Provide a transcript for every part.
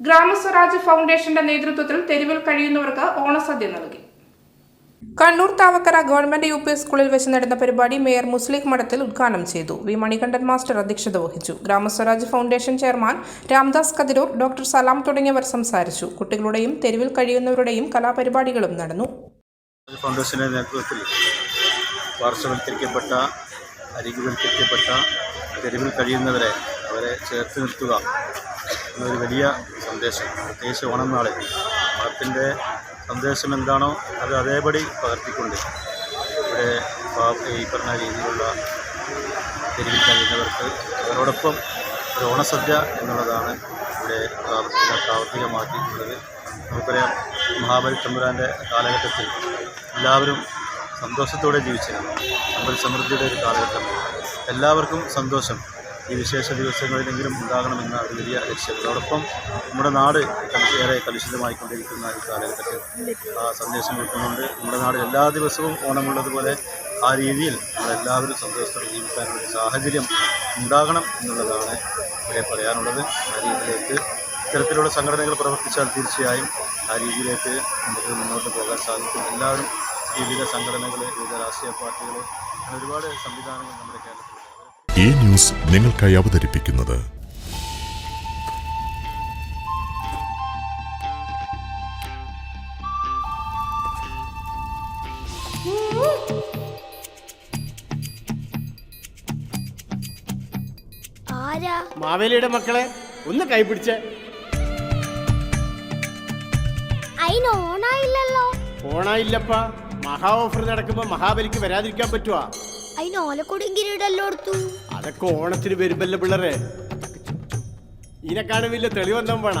ഗ്രാമസ്വരാജ് ഫൗണ്ടേഷന്റെ നേതൃത്വത്തിൽ തെരുവിൽ കഴിയുന്നവർക്ക് ഓണസദ്യ നൽകി. Kannur Thavakkara government U P സ്കൂളിൽ വെച്ച് നടന്ന പരിപാടി മേയർ മുസ്ലിഖ് മഠത്തിൽ ഉദ്ഘാടനം ചെയ്തു. വി മണികണ്ഠൻ മാസ്റ്റർ അധ്യക്ഷത വഹിച്ചു. Gramaswaraj foundation chairman Ramdas Kathirur doctor Salam തുടങ്ങിയവർ സംസാരിച്ചു. കുട്ടികളുടെയും തെരുവിൽ കഴിയുന്നവരുടെയും കലാപരിപാടികളും നടന്നു. ഫൗണ്ടേഷന്റെ നേതൃത്വത്തിൽ പാർശ്വവൽക്കരിക്കപ്പെട്ട അരികുവൽക്കരിക്കപ്പെട്ട തെരുവിൽ കഴിയുന്നവരെ അവരെ ചേർത്ത് നിർത്തുക എന്നൊരു വലിയ സന്ദേശം. പ്രത്യേകിച്ച് ഓണം നാളെ. ഓണത്തിന്റെ സന്ദേശം എന്താണോ അത് അതേപടി പകർത്തിക്കൊണ്ട് ഇവിടെ ഈ പറഞ്ഞ രീതിയിലുള്ള തെരുവിൽ കഴിയുന്നവർക്ക് അവരോടൊപ്പം ഒരു ഓണസദ്യ എന്നുള്ളതാണ് ഇവിടെ പ്രാവർത്തിക പ്രാവർത്തികമാക്കിയിട്ടുള്ളത്. നമുക്കറിയാം മഹാബലി തമ്പുരാന്റെ കാലഘട്ടത്തിൽ എല്ലാവരും സന്തോഷത്തോടെ ജീവിച്ചിരുന്നു. സമ്പൽ സമൃദ്ധിയുടെ ഒരു കാലഘട്ടം. എല്ലാവർക്കും സന്തോഷം. ഈ വിശേഷ ദിവസങ്ങളിലെങ്കിലും ഉണ്ടാകണമെന്ന ഒരു വലിയ ലക്ഷ്യം അതോടൊപ്പം നമ്മുടെ നാട് ഏറെ കലുഷിതമായിക്കൊണ്ടിരിക്കുന്ന ഒരു കാലഘട്ടത്തിൽ ആ സന്ദേശം കൊടുക്കുന്നുണ്ട്. നമ്മുടെ നാട് എല്ലാ ദിവസവും ഓണമുള്ളതുപോലെ ആ രീതിയിൽ നമ്മളെല്ലാവരും സന്തോഷത്തോടെ ജീവിക്കാനുള്ള സാഹചര്യം ഉണ്ടാകണം എന്നുള്ളതാണ് ഇവിടെ പറയാനുള്ളത്. ആ രീതിയിലേക്ക് ഇത്തരത്തിലുള്ള സംഘടനകൾ പ്രവർത്തിച്ചാൽ തീർച്ചയായും ആ രീതിയിലേക്ക് നമുക്ക് മുന്നോട്ട് പോകാൻ സാധിക്കും. എല്ലാവരും വിവിധ സംഘടനകൾ വിവിധ രാഷ്ട്രീയ പാർട്ടികൾ ഒരുപാട് സംവിധാനങ്ങൾ നമ്മുടെ കേരളത്തിലുണ്ട്. ഈ ന്യൂസ് നിങ്ങൾക്കായി അവതരിപ്പിക്കുന്നത്. ആരാ? മാവേലിയുടെ മക്കളെ ഒന്ന് കൈപിടിച്ച് അയിന് ഓണായില്ലല്ലോ. ഓണായില്ലപ്പ. മഹാ ഓഫർ നടക്കുമ്പോ മഹാബലിക്ക് വരാതിരിക്കാൻ പറ്റുവാ. അയിന് ഓലക്കൊടിയും കിരീടല്ലോ എടുത്തു. അതൊക്കെ ഓണത്തിന് വരുമ്പല്ലേ പിള്ളേരെ? ഇതിനെക്കാളും വലിയ തെളിവെന്താ വേണ?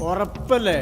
ഉറപ്പല്ലേ?